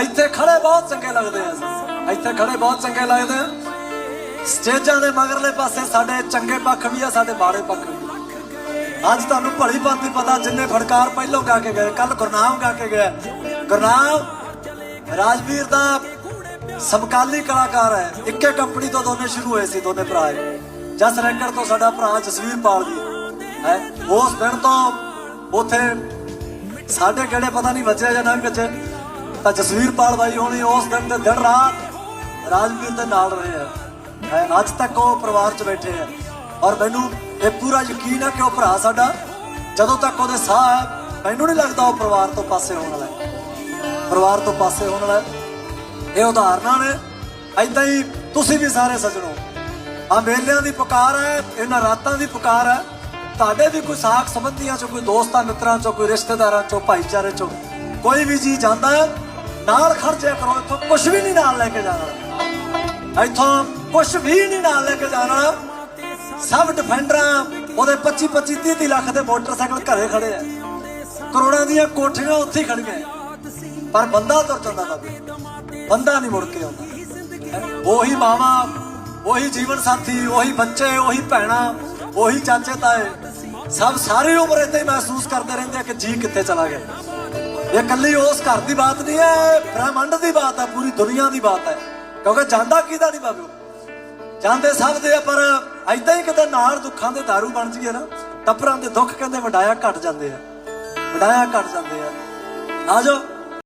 ਇੱਥੇ ਖੜੇ ਬਹੁਤ ਚੰਗੇ ਲੱਗਦੇ ਆ ਇੱਥੇ ਖੜੇ ਬਹੁਤ ਚੰਗੇ ਲੱਗਦੇ ਆ। ਸਟੇਜਾਂ ਦੇ ਮਗਰਲੇ ਪਾਸੇ ਸਾਡੇ ਚੰਗੇ ਪੱਖ ਵੀ ਆ, ਸਾਡੇ ਮਾੜੇ ਪੱਖ ਵੀ ਅੱਜ ਤੁਹਾਨੂੰ ਭਲੀ ਭਾਂਤੀ ਪਤਾ, ਜਿੰਨੇ ਫੜਕਾਰ ਪਹਿਲੋਂ ਗਾ ਕੇ ਗਏ ਕੱਲ ਗੁਰਨਾਮ ਗਾ ਕੇ ਗਿਆ। ਗੁਰਨਾਮ, ਰਾਜਵੀਰ ਦਾ ਸਮਕਾਲੀ ਕਲਾਕਾਰ ਹੈ। ਇੱਕੇ ਕੰਪਨੀ ਤੋਂ ਦੋਨੇ ਸ਼ੁਰੂ ਹੋਏ ਸੀ ਦੋਨੇ ਭਰਾ ਜਸ ਰੈਕਰ ਤੋਂ ਸਾਡਾ ਭਰਾ ਜਸਵੀਰ ਪਾਲ ਜੀ। ਹੈ, ਉਸ ਦਿਨ ਤੋਂ ਉਥੇ ਸਾਡੇ ਕਿਹੜੇ ਪਤਾ ਨਹੀਂ ਵੱਜਿਆ ਜਾਂ ਨਾ ਵੱਜੇ ਤਾਂ ਜਸਵੀਰਪਾਲ ਬਾਈ ਹੋਣੀ ਉਸ ਦਿਨ ਤੇ ਦਿਨ ਰਾਤ ਰਾਜਵੀਰ ਦੇ ਨਾਲ ਰਹੇ ਆ। ਹੈ ਅੱਜ ਤੱਕ ਉਹ ਪਰਿਵਾਰ 'ਚ ਬੈਠੇ ਆ। ਔਰ ਮੈਨੂੰ ਇਹ ਪੂਰਾ ਯਕੀਨ ਹੈ ਕਿ ਉਹ ਭਰਾ ਸਾਡਾ ਜਦੋਂ ਤੱਕ ਉਹਦੇ ਸਾਹ ਹੈ ਮੈਨੂੰ ਨਹੀਂ ਲੱਗਦਾ ਉਹ ਪਰਿਵਾਰ ਤੋਂ ਪਾਸੇ ਹੋਣ ਵਾਲਾ ਪਰਿਵਾਰ ਤੋਂ ਪਾਸੇ ਹੋਣ ਵਾਲਾ ਇਹ ਉਦਾਹਰਨਾਂ ਨੇ। ਐਦਾਂ ਹੀ ਤੁਸੀਂ ਵੀ ਸਾਰੇ ਸਜਣੋ ਆ ਮੇਲਿਆਂ ਦੀ ਪੁਕਾਰ ਹੈ ਇਹਨਾਂ ਰਾਤਾਂ ਦੀ ਪੁਕਾਰ ਹੈ। ਤੁਹਾਡੇ ਵੀ ਕੋਈ ਸਾਖ ਸੰਬੰਧੀਆਂ ਚੋਂ ਕੋਈ ਦੋਸਤਾਂ ਮਿੱਤਰਾਂ ਚੋਂ ਕੋਈ ਰਿਸ਼ਤੇਦਾਰਾਂ ਚੋਂ ਭਾਈਚਾਰੇ ਚੋਂ ਕੋਈ ਵੀ ਜੀ ਜਾਂਦਾ ਹੈ, ਨਾਲ ਖਰਚਿਆ ਕਰੋ, ਇੱਥੋਂ ਕੁਝ ਵੀ ਨਹੀਂ ਨਾਲ ਲੈ ਕੇ ਜਾਣਾ। ਇੱਥੋਂ ਕੁਝ ਵੀ ਨਹੀਂ ਨਾਲ ਲੈ ਕੇ ਜਾਣਾ। ਸਭ ਡਿਫੈਂਡਰਾਂ, ਉਹਦੇ 25 25 30 30 ਲੱਖ ਦੇ ਮੋਟਰਸਾਈਕਲ ਘਰੇ ਖੜੇ ਆ। ਕਰੋੜਾਂ ਦੀਆਂ ਕੋਠੀਆਂ ਉੱਥੇ ਖੜੀਆਂ ਪਰ ਬੰਦਾ ਤੁਰ ਜਾਂਦਾ ਤਾਂ ਬੰਦਾ ਨਹੀਂ ਮੁੜ ਕੇ ਆਉਂਦਾ। ਉਹੀ ਮਾਵਾ, ਉਹੀ ਜੀਵਨ ਸਾਥੀ, ਉਹੀ ਬੱਚੇ, ਉਹੀ ਭੈਣਾ, ਉਹੀ ਚਾਚੇ ਤਾਏ ਸਭ ਸਾਰੀ ਉਮਰ ਏਦਾਂ ਹੀ ਮਹਿਸੂਸ ਕਰਦੇ ਰਹਿੰਦੇ ਆ ਕਿ ਜੀ ਕਿੱਥੇ ਚਲਾ ਗਿਆ। ਇਹ ਇਕੱਲੀ ਉਸ ਘਰ ਦੀ ਬਾਤ ਨਹੀਂ ਹੈ ਬ੍ਰਹਿਮੰਡ ਦੀ ਬਾਤ ਹੈ ਪੂਰੀ ਦੁਨੀਆ ਦੀ ਬਾਤ ਹੈ। ਕਿਉਂਕਿ ਜਾਂਦਾ ਕਿਹਦਾ ਨਹੀਂ ਬਾਬੂ? ਜਾਂਦੇ ਸਭ ਦੇ ਆ, ਪਰ ਐਦਾਂ ਹੀ ਕਿਤੇ ਨਾਲ ਦੁੱਖਾਂ ਦੇ दारू ਬਣ ਜੀਏ ਨਾ ਟੱਪਰਾਂ ਦੇ ਦੁੱਖ ਕਹਿੰਦੇ ਵਡਾਇਆ ਘਟ ਜਾਂਦੇ ਆ। ਵਡਾਇਆ ਘਟ ਜਾਂਦੇ ਆ। ਆਜੋ